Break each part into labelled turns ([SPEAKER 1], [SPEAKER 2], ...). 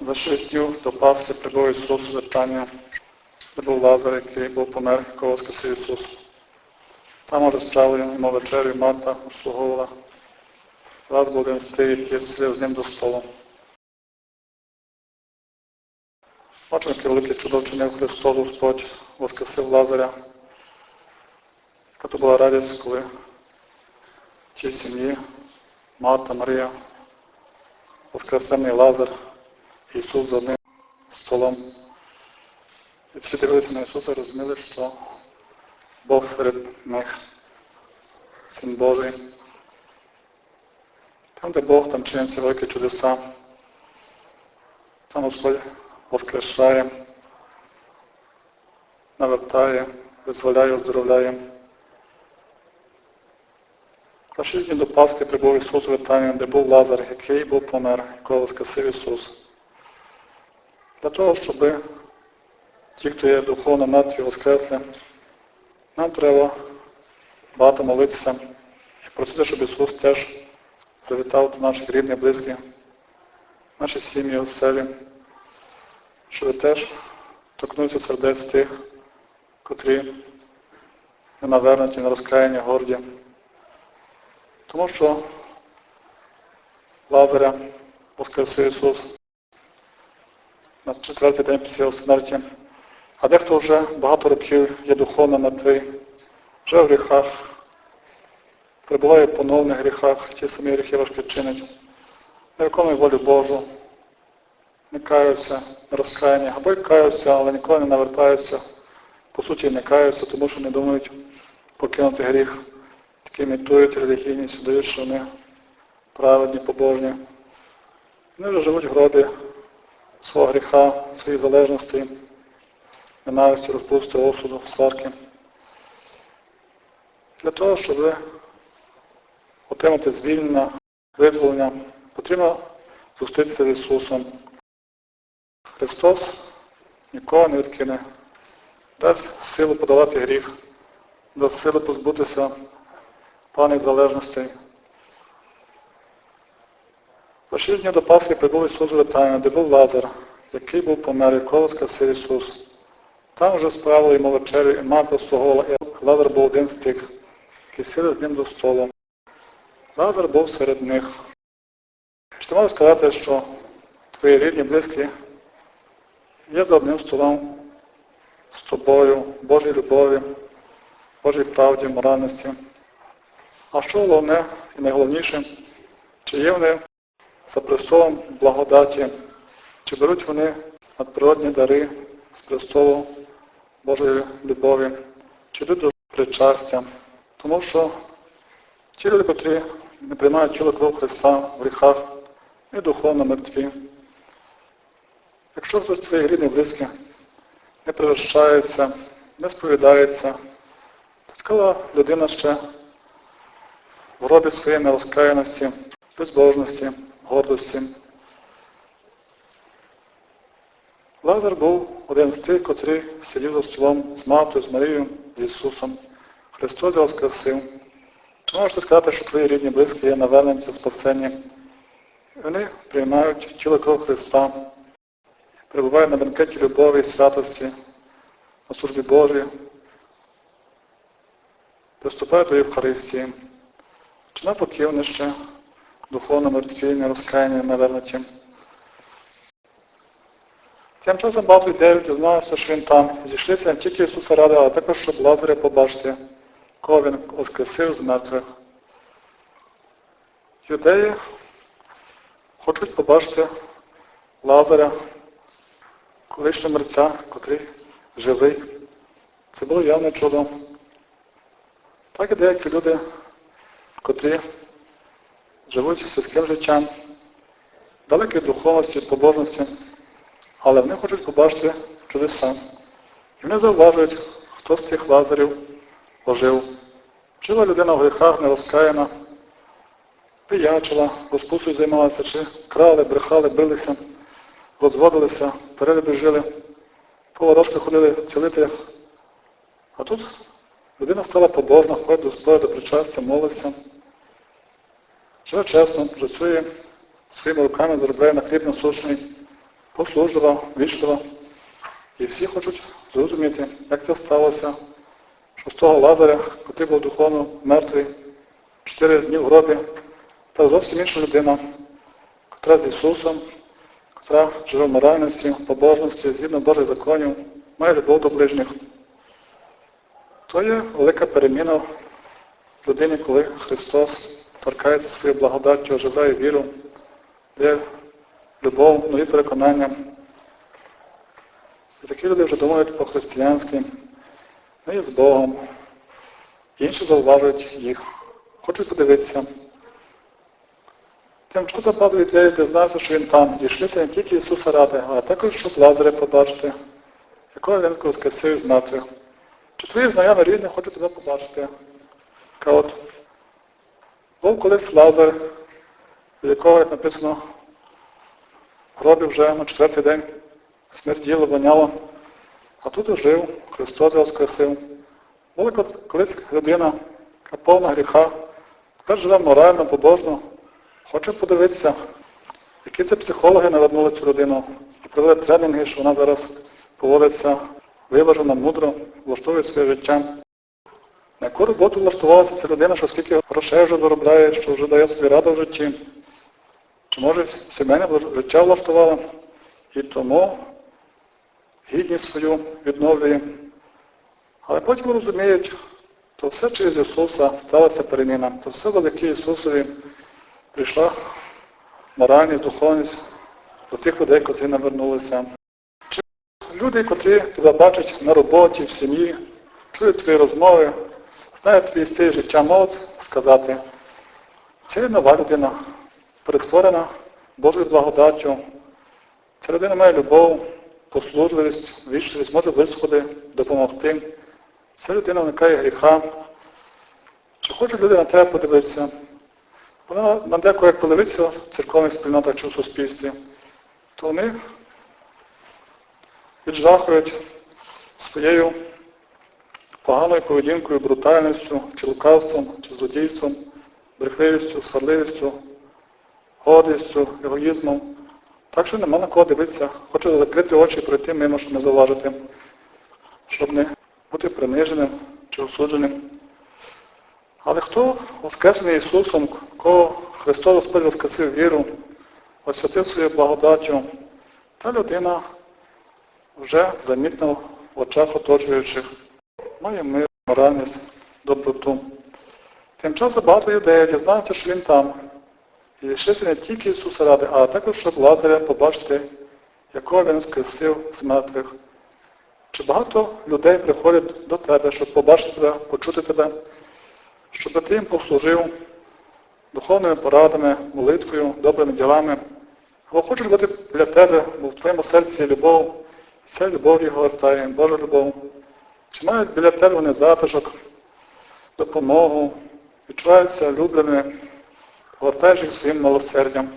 [SPEAKER 1] За днів до Пасхи прибув Ісус у Вертанію, де був Лазар, який був помер, якого воскресив Ісус. Там уже справили йому вечерю, і Марта обслуговувала. Раз був один з тих, який сидів з ним до столу. Бачимо, яке велике чудо вчинив Христос Господь, воскресив Лазаря. То була радість, коли в цій сім'ї Марта, Марія, Воскресений Лазар, Ісус за одним столом. І всі дивилися на Ісуса розуміли, що Бог серед них, Син Божий. Там, де Бог, там чиняться великі чудеса. Там Господь воскрешає, навертає, визволяє, оздоровляє. За шість до Пасхи прибув Ісус у Витанію, де був Лазар, який був помер, якого воскресив Ісус. Для того, щоб ті, хто є духовно мертві, воскресли, нам треба багато молитися. І просити, щоб Ісус теж завітав до наших рідних, близьких, наші сім'ї, оселі, щоб теж торкнувся сердець тих, котрі не навернуті на розкаяння горді. Тому що Лазаря воскресив Ісус на четвертий день після його смерті. А дехто вже багато років є духовно мертвий, вже в гріхах, перебуває в поновних гріхах, ті самі гріхи важко чинить, не виконує волю Божу, не каються на розкаяння, або й каються, але ніколи не навертаються, по суті не каються, тому що не думають покинути гріх. Такі імітують релігійність, дають, що вони праведні, побожні. Вони вже живуть в гробі свого гріха, своїх залежностей, ненависті, розпусти, осуду, сварки. Для того, щоб отримати звільнення, визволення, потрібно зустрітися з Ісусом. Христос нікого не відкине, дасть силу подолати гріх, дасть силу позбутися паних залежностей. Шість днів до Пасхи прибув Ісус у де був Лазар, який був помер, якого воскресив Ісус. Там вже справили йому вечерю, і Марта обслуговувала, і Лазар був один з тих, які сіли з ним до столу. Лазар був серед них. Чи ти сказати, що твої рідні, близькі є за одним столом з тобою, Божій любові, Божій правді, моральності? А що головне і найголовніше, чи є вони за престолом благодаті, чи беруть вони надприродні дари з престолу Божої любові, чи йдуть до причастя. Тому що ті люди, котрі не приймають тіло кров Христа в гріхах, і духовно мертві. Якщо хтось з твоїх рідних близьких не пригощається, не сповідається, то така людина ще в гробі своєї нерозкаяності, безбожності, гордості. Лазар був один з тих, котрий сидів за столом з Мартою, з Марією, з Ісусом. Христос його воскресив. Можете сказати, що твої рідні близькі є наверненці спасення. Вони приймають тіло кров Христа, перебувають на бенкеті любові святості, на службі Божій, приступають до Євхаристії. Чи навпаки вони ще духовно мертві, не розкаяні, навернуті. Тим часом багато людей дізнаються, що він там. Зійшлися тільки Ісуса ради, але також, щоб Лазаря побачити, кого він воскресив з мертвих. Юдеї хочуть побачити Лазаря, колишнього мерця, котрий живий. Це було явне чудо. Так і деякі люди, котрі живуть сільським життям, далекі духовності, побожності, але вони хочуть побачити чудеса. І вони зауважують, хто з тих лазарів ожив. Жила людина в гріхах, не розкаяна, пиячила, розпусою займалася, чи крали, брехали, билися, розводилися, переляби жили, по ворожках ходили цілити. А тут людина стала побожна, ходить до Господа, до причастя, молиться. Живе чесно, працює своїми руками, заробляє на хліб насущний, послужливо, вічливо. І всі хочуть зрозуміти, як це сталося, що з того Лазаря, який був духовно мертвий, чотири дні в гробі, та зовсім інша людина, котра з Ісусом, котра живе в моральності, побожності, згідно Божих законів, має любов до ближніх. То є велика переміна в людині, коли Христос торкається своєю благодаттю, оживляє віру, є любов, нові переконання. І такі люди вже думають по-християнськи, не є з Богом. Інші зауважують їх, хочуть подивитися. Тим часом багато людей дізнався, що він там. Дійшлися не тільки Ісуса ради, а також щоб Лазаря побачити, якого він воскресив з мертвих. Чи твої знайомі рідні хочуть тебе побачити? Ка от, був колись Лазар, від якого, як написано, гробі вже на четвертий день смертіло, воняло, а тут ожив, Христос його воскресив. Була колись людина, яка повна гріха, тепер живе морально, побожно, хоче подивитися, які це психологи навернули цю людину і провели тренінги, що вона зараз поводиться виважено, мудро, влаштовує своє життя. На яку роботу влаштувалася ця людина, що скільки грошей вже заробляє, що вже дає собі раду в житті. Чи може сімейне життя влаштувала і тому гідність свою відновлює. Але потім розуміють, то все через Ісуса сталася переміна, то все завдяки Ісусові прийшла моральність, духовність до тих людей, котрі навернулися. Чи люди, котрі тебе бачать на роботі, в сім'ї, чують твої розмови, знають твій стиль життя, можуть сказати, є нова людина, перетворена Божою благодаттю. Ця людина має любов, послужливість, вічливість, може висходи, допомогти. Ця людина уникає гріха. Чи хочуть люди на тебе подивитися? Вона на декого як подивитися в церковних спільнотах чи в суспільстві, то вони віджахують своєю поганою поведінкою, брутальністю, чи лукавством, чи злодійством, брехливістю, сварливістю, гордістю, егоїзмом. Так що нема на кого дивитися. Хочу закрити очі і пройти мимо, щоб не зауважити, щоб не бути приниженим чи осудженим. Але хто воскресений Ісусом, кого Христос Господь воскресив віру, освятив свою благодаттю, та людина вже замітна в очах оточуючих. Має мир, моральність, доброту. Тим часом багато людей дізнаються, що він там. І лишився не тільки Ісуса ради, а також щоб Лазаря побачити, якого він скресив з мертвих. Чи багато людей приходять до тебе, щоб побачити тебе, почути тебе, щоб ти їм послужив духовними порадами, молитвою, добрими ділами. Або хочуть бути для тебе, бо в твоєму серці любов, ця любов його вертає, Божа любов. Чи мають біля тебе вони затишок, допомогу, відчуваються гортаєш їх своїм милосердям.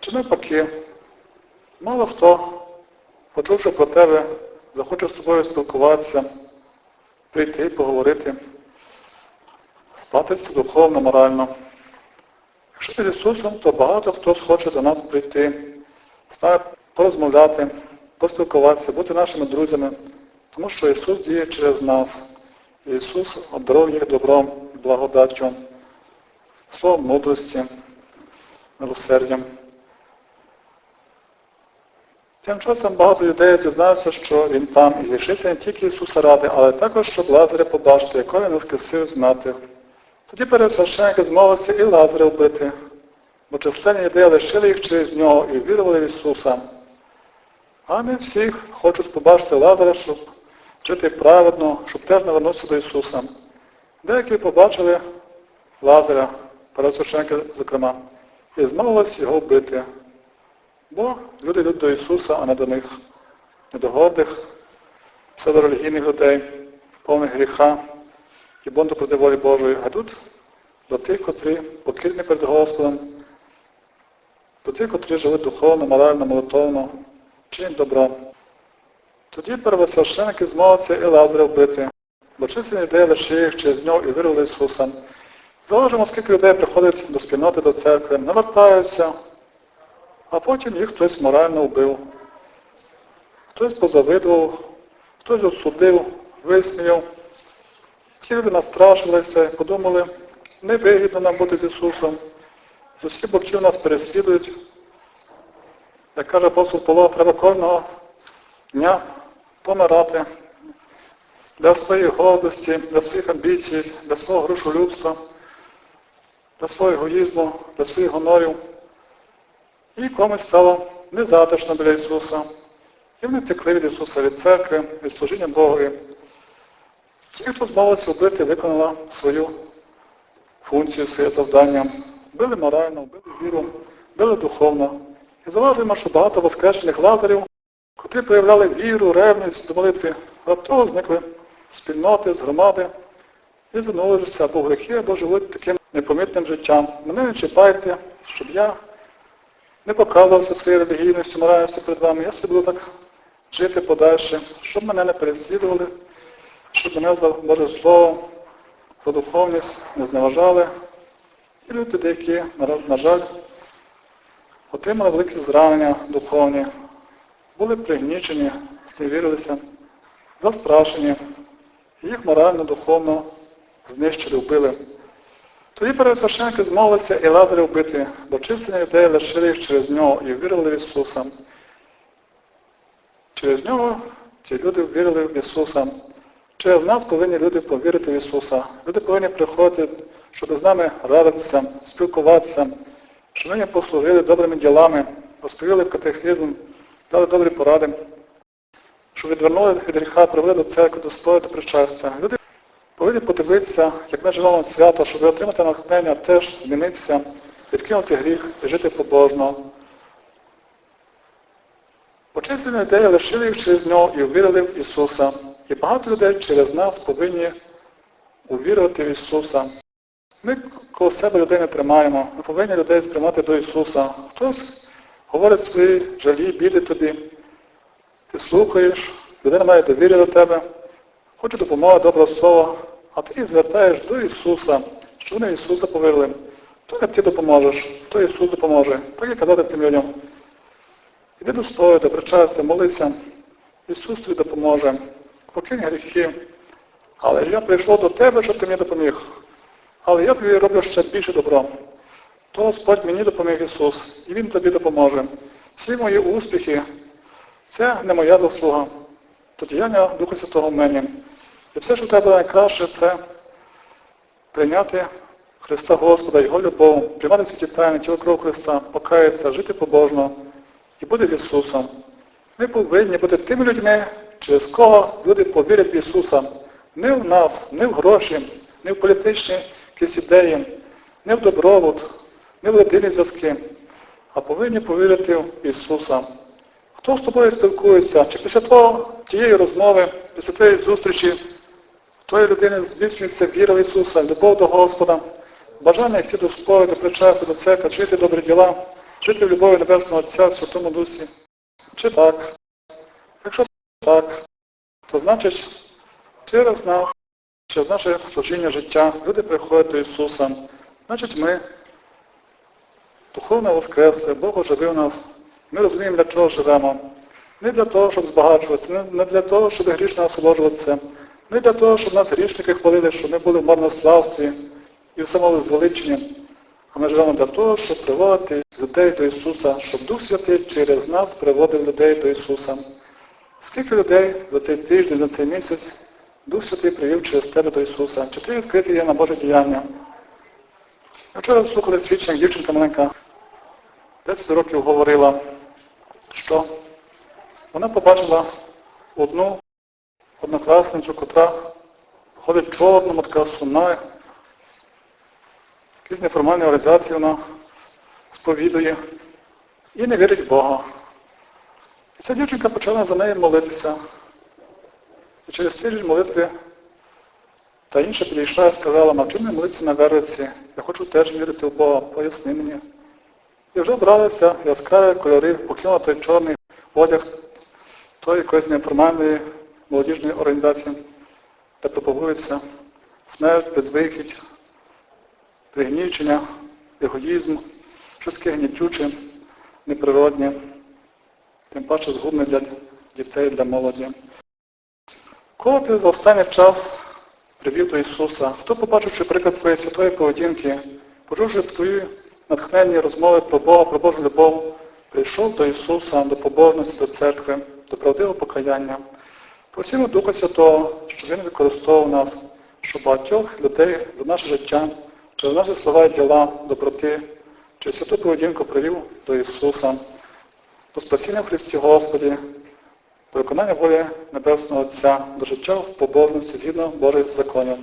[SPEAKER 1] Чи навпаки, мало хто, почувши про тебе, захоче з тобою спілкуватися, прийти, поговорити, спатися духовно, морально. Якщо з Ісусом, то багато хто хоче до нас прийти, з порозмовляти, поспілкуватися, бути нашими друзями, тому що Ісус діє через нас. Ісус обдаров їх добром, благодаттю, словом мудрості, милосердям. Тим часом багато людей дізнаються, що він там і зійшовся не тільки Ісуса ради, але також, щоб Лазаря побачити, якого він воскресив з. Тоді перед священники змовилися і Лазаря вбити, бо численні людей лишили їх через нього і вірували в Ісуса. А не всіх хочуть побачити Лазаря, щоб жити праведно, щоб теж навернутися до Ісуса. Деякі побачили Лазаря, священники, зокрема, і змовилися його вбити. Бо люди йдуть до Ісуса, а не до них, не до гордих, псевдорелігійних людей, повних гріха і бунту проти волі Божої, а йдуть до тих, котрі покірні перед Господом, до тих, котрі живуть духовно, морально, молитовно, чинять добро. Тоді первосвященники змовилися і Лазаря вбити, бо численні людей лише їх через нього і вирвали Ісуса. Заложимо, скільки людей приходить до спільноти, до церкви, навертаються, а потім їх хтось морально вбив, хтось позавидував, хтось осудив, висміяв. Ті люди настрашилися, подумали, невигідно нам бути з Ісусом. З усіх боків нас переслідують. Як каже апостол Павло, треба кожного дня помирати для своєї гордості, для своїх амбіцій, для свого грошолюбства, для свого егоїзму, для своїх гонорів. І комусь стало незатишно біля Ісуса. І вони втекли від Ісуса, від церкви, від служіння Богові. Ті, хто змовився вбити, виконала свою функцію, своє завдання. Били морально, били віру, били духовно. І зауважуємо, що багато воскрешених лазарів, котрі проявляли віру, ревність до молитви, раптово зникли з спільноти, з громади і занурилися або в гріхи, або живуть таким непомітним життям. Мене не чіпайте, щоб я не показувався своєю релігійністю, моральністю перед вами. Я собі буду так жити подальше, щоб мене не переслідували, щоб мене за Боже Слово, за духовність не зневажали. І люди на- на жаль, отримали великі зранення духовні, були пригнічені, зневірилися, застрашені, їх морально, духовно знищили, вбили. Тоді пересвященники змовилися і Лазаря вбити, бо численні людей лишили їх через нього і вірили в Ісуса. Через нього ці люди вірили в Ісуса. Через нас повинні люди повірити в Ісуса. Люди повинні приходити, щоб з нами радитися, спілкуватися, щоб вони послужили добрими ділами, розповіли катехизм, дали добрі поради, щоб відвернули від гріха, привели до церкви, до спою, до причастя. Люди повинні подивитися, як ми живемо свято, щоб отримати натхнення, теж змінитися, відкинути гріх і жити побожно. Почесні людей лишили їх через нього і увірили в Ісуса. І багато людей через нас повинні увірувати в Ісуса. Ми коло себе людей не тримаємо, ми повинні людей сприймати до Ісуса. Хтось говорить свої жалі, біди тобі. Ти слухаєш, людина має довір'я до тебе, хоче допомоги, доброго слова, а ти звертаєш до Ісуса, що вони Ісуса повірили. То як ти допоможеш, то Ісус допоможе. Так і казати цим людям. Іди до сповіді, причастя, молися. Ісус тобі допоможе. Покинь гріхи. Але я прийшов до тебе, щоб ти мені допоміг. Але я тобі роблю ще більше добро. То Господь мені допоміг Ісус, і Він тобі допоможе. Всі мої успіхи, це не моя заслуга. То діяння Духа Святого в мені. І все, що тебе найкраще, це прийняти Христа Господа, Його любов, приймати святі тайни, тіло кров Христа, покаятися, жити побожно і бути Ісусом. Ми повинні бути тими людьми, через кого люди повірять в Ісуса. Не в нас, не в гроші, не в політичні якісь ідеї, не в добробут, не в родинні зв'язки, а повинні повірити в Ісуса. Хто з тобою спілкується, чи після того, тієї розмови, після тієї зустрічі, тої людини збільшується віра в Ісуса, любов до Господа, бажання йти до сповіді, причастя, до церкви, жити добрі діла, жити в любові Небесного Отця в Святому Дусі. Чи так? Якщо так, то значить через нас, через наше служіння життя, люди приходять до Ісуса. Значить ми духовно воскресли, Бог оживив нас. Ми розуміємо, для чого живемо. Не для того, щоб збагачуватися, не- для того, щоб грішно насолоджуватися, не для того, щоб нас грішники хвалили, щоб ми були в марнославстві і в самовизвеличенні. А ми живемо для того, щоб приводити людей до Ісуса, щоб Дух Святий через нас приводив людей до Ісуса. Скільки людей за цей тиждень, за цей місяць Дух Святий привів через тебе до Ісуса? Чи ти відкритий є на Боже діяння? Вчора слухали свідчення, дівчинка маленька, 10 років говорила, що вона побачила одну однокласницю, котра ходить в чорному, така сумна, якісь неформальні організації вона сповідує і не вірить в Бога. І ця дівчинка почала за нею молитися. І через тиждень молитви та інша підійшла і сказала, навчи мене молитися на вервиці, я хочу теж вірити в Бога, поясни мені. І вже бралися яскраві кольори, покинула той чорний одяг тої якоїсь неформальної молодіжної організації, де пропагується смерть, безвихідь, пригнічення, егоїзм, щось таке гнітюче, неприродне, тим паче згубне для дітей, для молоді. Кого ти за останній час привів до Ісуса? Хто, побачивши приклад твоєї святої поведінки, почувши твої натхненні розмови про Бога, про Божу любов, прийшов до Ісуса, до побожності, до церкви, до правдивого покаяння. Просимо Духа Святого, щоб Він використовував нас, щоб багатьох людей за наше життя, через наші слова і діла, доброти, через святу поведінку привів до Ісуса, до спасіння в Христі Господі, до виконання волі Небесного Отця, до життя в побожності згідно Божих законів.